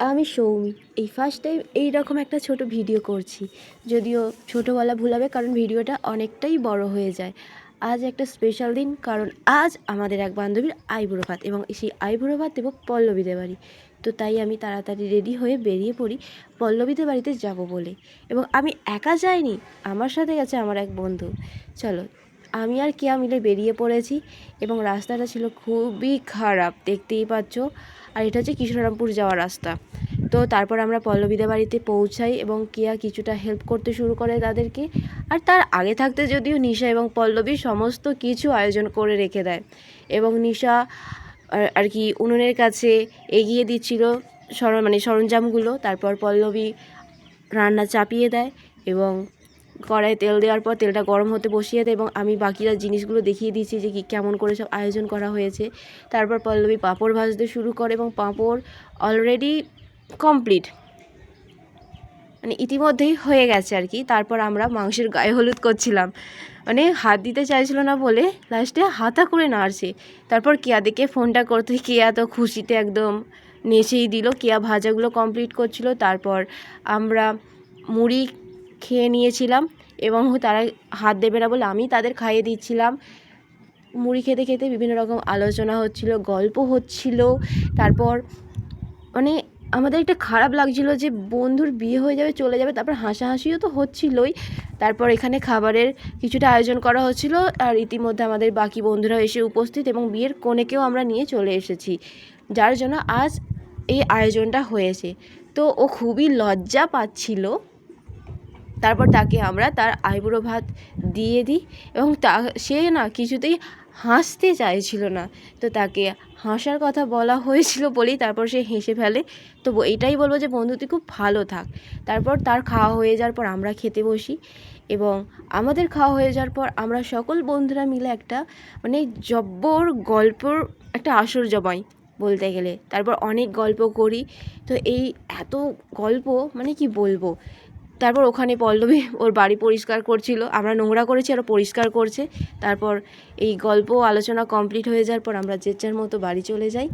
আমি সৌমি। এই first time এইরকম একটা ছোট ভিডিও করছি। যদিও ছোটো বলা ভুল হবে, কারণ ভিডিওটা অনেকটাই বড় হয়ে যায়। আজ একটা স্পেশাল দিন, কারণ আজ আমাদের এক বান্ধবীর আইবুড়ো ভাত এবং সেই আইবুড়ো ভাত এবং পল্লবীদের বাড়ি তো তাই আমি তাড়াতাড়ি রেডি হয়ে বেরিয়ে পড়ি পল্লবীদের বাড়িতে যাব বলে। এবং আমি একা যাইনি, আমার সাথে গেছে আমার এক বন্ধু। চলো আমি আর কেয়া মিলে বেরিয়ে পড়েছি এবং রাস্তাটা ছিল খুবই খারাপ, দেখতেই পাচ্ছ। আর এটা হচ্ছে কৃষ্ণরামপুর যাওয়ার রাস্তা। তো তারপর আমরা পল্লবীদের বাড়িতে পৌঁছাই এবং কেয়া কিছুটা হেল্প করতে শুরু করে তাদেরকে। আর তার আগে থাকতে যদিও নিশা এবং পল্লবী সমস্ত কিছু আয়োজন করে রেখে দেয় এবং নিশা আর- আর কি উনুনের কাছে এগিয়ে দিচ্ছিল সর মানে সরঞ্জামগুলো। তারপর পল্লবী রান্না চাপিয়ে দেয় এবং কড়াইয়ে তেল দেওয়ার পর তেলটা গরম হতে বসিয়ে দেয় এবং আমি বাকিরা জিনিসগুলো দেখিয়ে দিচ্ছি যে কি কেমন করে সব আয়োজন করা হয়েছে। তারপর পল্লবী পাঁপড় ভাজতে শুরু করে এবং পাঁপড় অলরেডি কমপ্লিট মানে ইতিমধ্যেই হয়ে গেছে আর কি। তারপর আমরা মাংসের গায়ে হলুদ করছিলাম। মানে হাত দিতে চাইছিল না বলে লাস্টে হাতা করে নাড়ছে। তারপর কেয়া দেখে ফোনটা করতে কেয়া তো খুশিতে একদম নেচেই দিল। কেয়া ভাজাগুলো কমপ্লিট করছিল। তারপর আমরা মুড়ি খেয়ে নিয়েছিলাম এবং তারা হাত দেবে না বলে আমি তাদের খাইয়ে দিচ্ছিলাম। মুড়ি খেতে খেতে বিভিন্ন রকম আলোচনা হচ্ছিল, গল্প হচ্ছিল। তারপর মানে আমাদের একটা খারাপ লাগছিল যে বন্ধুর বিয়ে হয়ে যাবে, চলে যাবে, তারপর হাসাহাসিও তো হচ্ছিলই। তারপর এখানে খাবারের কিছুটা আয়োজন করা হচ্ছিল আর ইতিমধ্যে আমাদের বাকি বন্ধুরা এসে উপস্থিত এবং বিয়ের কনেকেও আমরা নিয়ে চলে এসেছি, যার জন্য আজ এই আয়োজনটা হয়েছে। তো ও খুবই লজ্জা পাচ্ছিল। তারপর তাকে আমরা তার আইবুড়ো ভাত দিয়ে দিই এবং তা, সে না কিছুতেই হাসতে চাইছিল না। তো তাকে হাসার কথা বলা হয়েছিল বলেই তারপর সে হেসে ফেলে। তো এটাই বলব যে, বন্ধু, তুই খুব ভালো থাক। তারপর তার খাওয়া হয়ে যাওয়ার পর আমরা খেতে বসি এবং আমাদের খাওয়া হয়ে যাওয়ার পর আমরা সকল বন্ধুরা মিলে একটা মানে জব্বর গল্পর একটা আসর জমাই বলতে গেলে। তারপর অনেক গল্প করি। তো এই এত গল্প মানে কি বলব? তারপর ওখানে পল্লবী ওর বাড়ি পরিষ্কার করছিল। আমরা নোংরা করেছি, আর পরিষ্কার করছে। তারপর এই গল্প আলোচনা কমপ্লিট হয়ে যাওয়ার পর আমরা যে যার মতো বাড়ি চলে যাই।